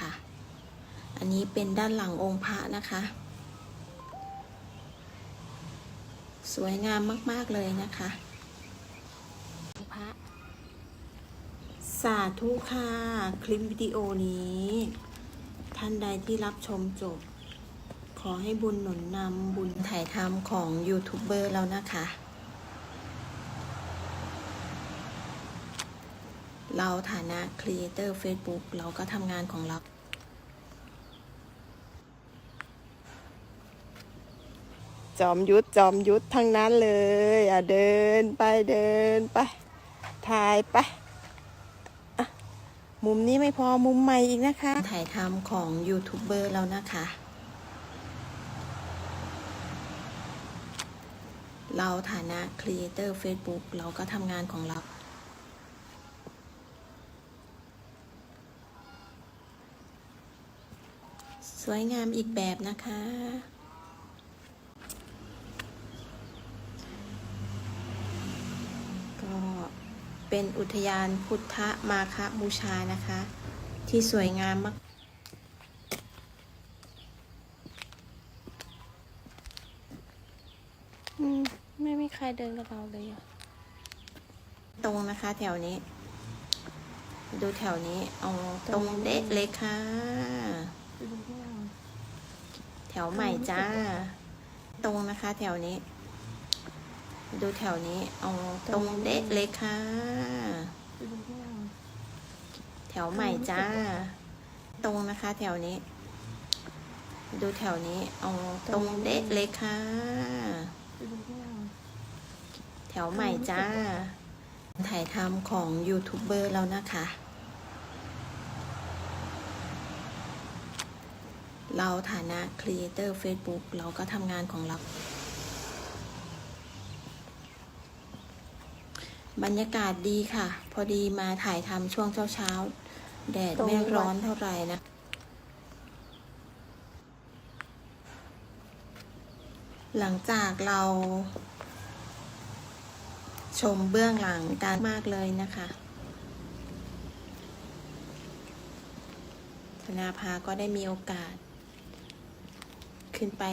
ค่ะ อันนี้เป็นด้านหลังองค์พระนะคะ สวยงามมาก ๆ เลยนะคะองค์พระสาธุค่ะ คลิปวิดีโอนี้ ท่านใดที่รับชมจบ ขอให้บุญหนุนนำบุญถ่ายทำของยูทูบเบอร์แล้วนะคะ เราฐานะครีเอเตอร์ Facebook เราก็ทำงานของเราจอมยุทธจอมยุทธทั้งนั้นเลยอะเดินไปเดินไปถ่ายไปอะมุมนี้ไม่พอมุมใหม่อีกนะคะ ถ่ายทำของยูทูบเบอร์แล้วนะคะ เราฐานะครีเอเตอร์ Facebook เราก็ทำงานของเรา สวยงามอีกแบบนะคะ ก็เป็นอุทยานพุทธมาคบูชานะคะ ที่สวยงามมากอืมไม่มีใครเดินกับเราเลยอะตรงนะคะแถวนี้ ดูแถวนี้เอาตรงเดะเลยค่ะ แถวใหม่จ้า ตรงนะคะ แถวนี้ ดูแถวนี้เอาตรงเดะเลยค่ะ แถวใหม่จ้า ตรงนะคะ แถวนี้ ดูแถวนี้เอาตรงเดะเลยค่ะ แถวใหม่จ้า ถ่ายทำของยูทูบเบอร์แล้วนะคะ เราฐานะครีเอเตอร์ Facebook เราก็ทำงานของเรา บรรยากาศดีค่ะ พอดีมาถ่ายทำช่วงเช้าๆ แดดไม่ร้อนเท่าไหร่นะหลังจากเรา ชมเบื้องหลังการมากเลยนะคะธนาภาก็ได้มีโอกาส ขึ้นไป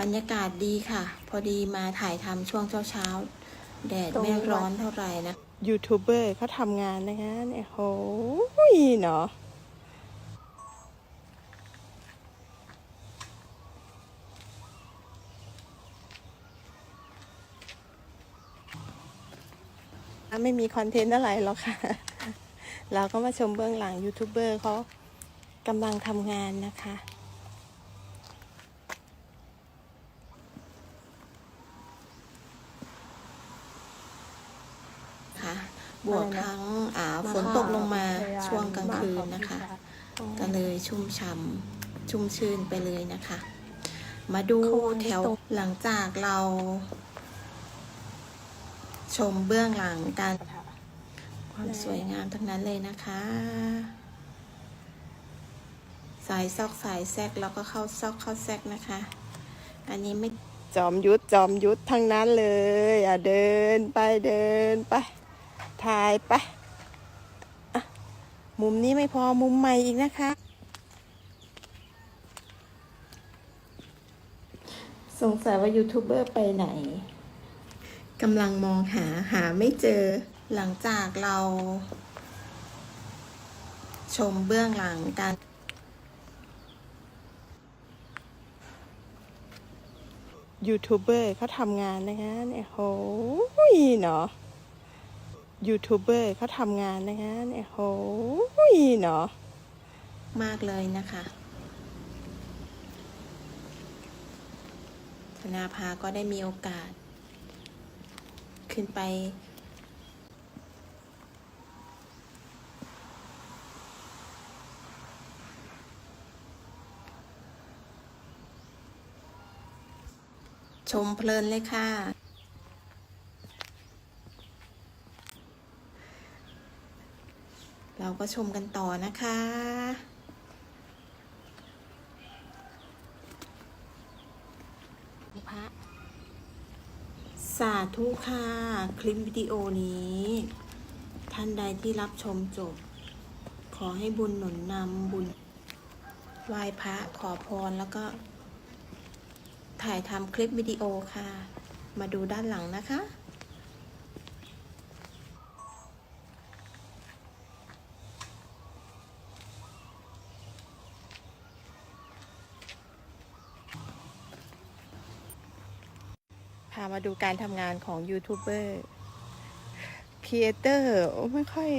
บรรยากาศดีค่ะ พอดีมาถ่ายทำช่วงเช้าๆ แดดไม่ร้อนเท่าไหร่นะ ยูทูบเบอร์เขาทำงานนะคะเนี่ยโหยเนาะไม่มีคอนเทนต์อะไรหรอกค่ะ เราก็มาชมเบื้องหลังยูทูบเบอร์เขากำลังทำงานนะคะ ค่ะ บวกทั้งอ่าฝนตกลงมาช่วงกลางคืนนะคะ ก็เลยชุ่มฉ่ำชุ่มชื่นไปเลยนะคะ มาดูแถวหลังจากเรา ชมเบื้องหลังการ ความสวยงามทั้งนั้นเลยนะคะ สายซอกสายแซกแล้วก็เข้าซอกเข้าแซกนะคะ อันนี้ไม่จอมยุทธจอมยุทธทั้งนั้นเลยอะเดินไปเดินไปถ่ายไปะมุมนี้ไม่พอมุมใหม่อีกนะคะ สงสัยว่ายูทูบเบอร์ไปไหนกำลังมองหาหาไม่เจอ หลังจากเราชมเบื้องหลังการยูทูบเบอร์เขาทำงานนะคะเนี่ยโหยเนาะยูทูบเบอร์เขาทำงานนะคะเนี่ยโหยเนาะมากเลยนะคะธนาภาก็ได้มีโอกาส ขึ้นไป ชมเพลินเลยค่ะ เราก็ชมกันต่อนะคะพระสสาธุค่ะ คลิปวิดีโอนี้ ท่านใดที่รับชมจบ ขอให้บุญหนุนนำบุญไหว้พระขอพรแล้วก็ ถ่ายทำคลิปวิดีโอค่ะ มาดูด้านหลังนะคะ พามาดูการทำงานของยูทูบเบอร์ครีเอเตอร์ไม่ค่อย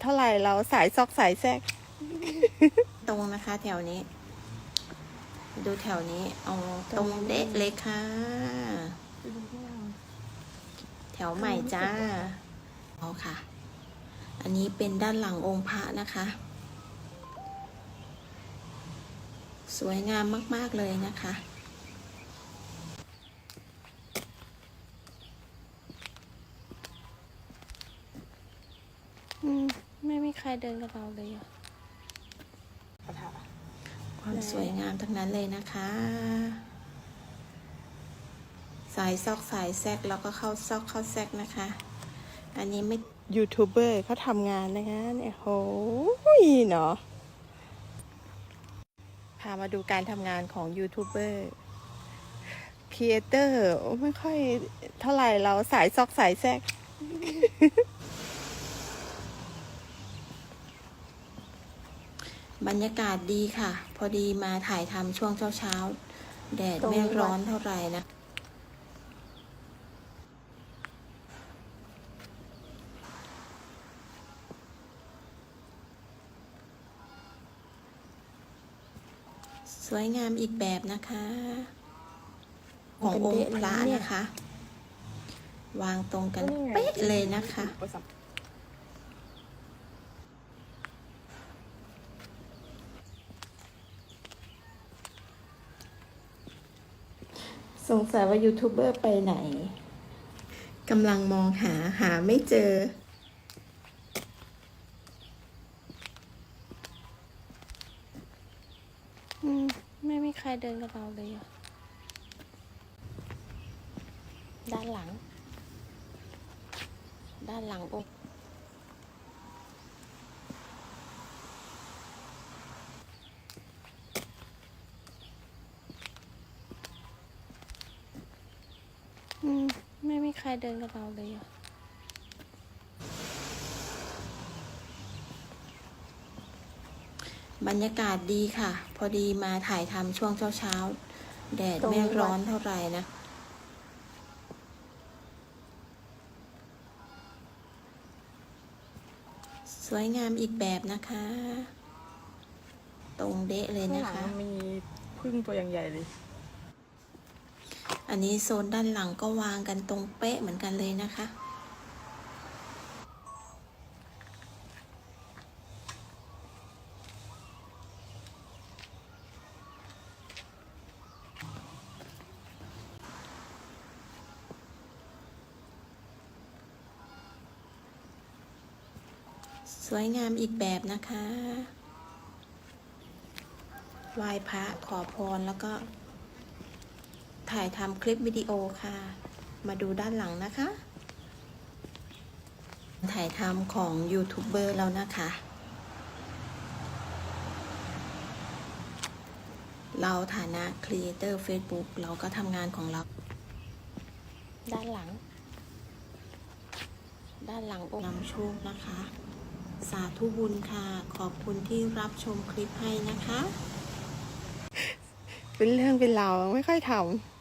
เท่าไหร่เราสายซอกสายแทรกตรงนะคะแถวนี้ ดูแถวนี้เอาตรงเดะเลยค่ะ แถวใหม่จ้าเอาค่ะ อันนี้เป็นด้านหลังองค์พระนะคะ สวยงามมาก ๆ เลยนะคะอืมไม่มีใครเดินกับเราเลยอะ ความสวยงามทั้งนั้นเลยนะคะ สายซอกสายแซกแล้วก็เข้าซอกเข้าแซกนะคะ อันนี้ไม่ยูทูบเบอร์เขาทำงานนะคะเนี่ยโหยเนาะพามาดูการทำงานของยูทูบเบอร์ครีเอเตอร์ไม่ค่อยเท่าไหร่เราสายซอกสายแทรก บรรยากาศดีค่ะ พอดีมาถ่ายทำช่วงเช้าๆ แดดไม่ร้อนเท่าไหร่นะ สวยงามอีกแบบนะคะ ขององค์พระนะคะ วางตรงกันเป๊ะเลยนะคะ สงสัยว่ายูทูบเบอร์ไปไหนกำลังมองหาหาไม่เจอ อืม ไม่มีใครเดินกับเราเลยอะด้านหลัง ด้านหลังอกอืมไม่มีใค รเดินกับเราเลยอะบรรยากาศดีค่ะ พอดีมาถ่ายทำช่วงเช้าๆ แดดไม่ร้อนเท่าไหร่นะ สวยงามอีกแบบนะคะ ตรงเดะเลยข้างนะหลังคะมันมีพึ่งตัวอย่างใหญ่เลย อันนี้โซนด้านหลังก็วางกันตรงเป๊ะเหมือนกันเลยนะคะ สวยงามอีกแบบนะคะไหว้พระขอพรแล้วก็ ถ่ายทำคลิปวิดีโอค่ะ มาดูด้านหลังนะคะ ถ่ายทำของยูทูบเบอร์แล้วนะคะ เราฐานะครีเอเตอร์ Facebook เราก็ทำงานของเรา ด้านหลัง ด้านหลังอกนำโชคนะคะ สาธุบุญค่ะ ขอบคุณที่รับชมคลิปให้นะคะ เป็นเรื่องเป็นราวไม่ค่อยทำ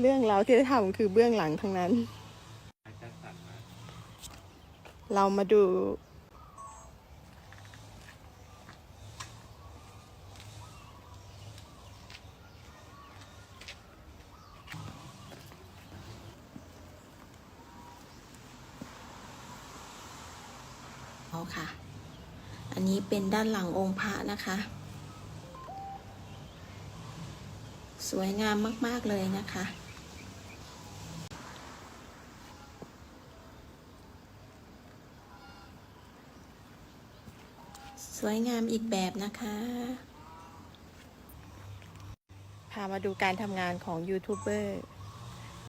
เรื่องเราที่ได้ทำคือเบื้องหลังทั้งนั้น เรามาดู เอาค่ะ อันนี้เป็นด้านหลังองค์พระนะคะ สวยงามมาก ๆ เลยนะคะ วยงามอีกแบบนะคะ พามาดูการทำงานของยูทูบเบอร์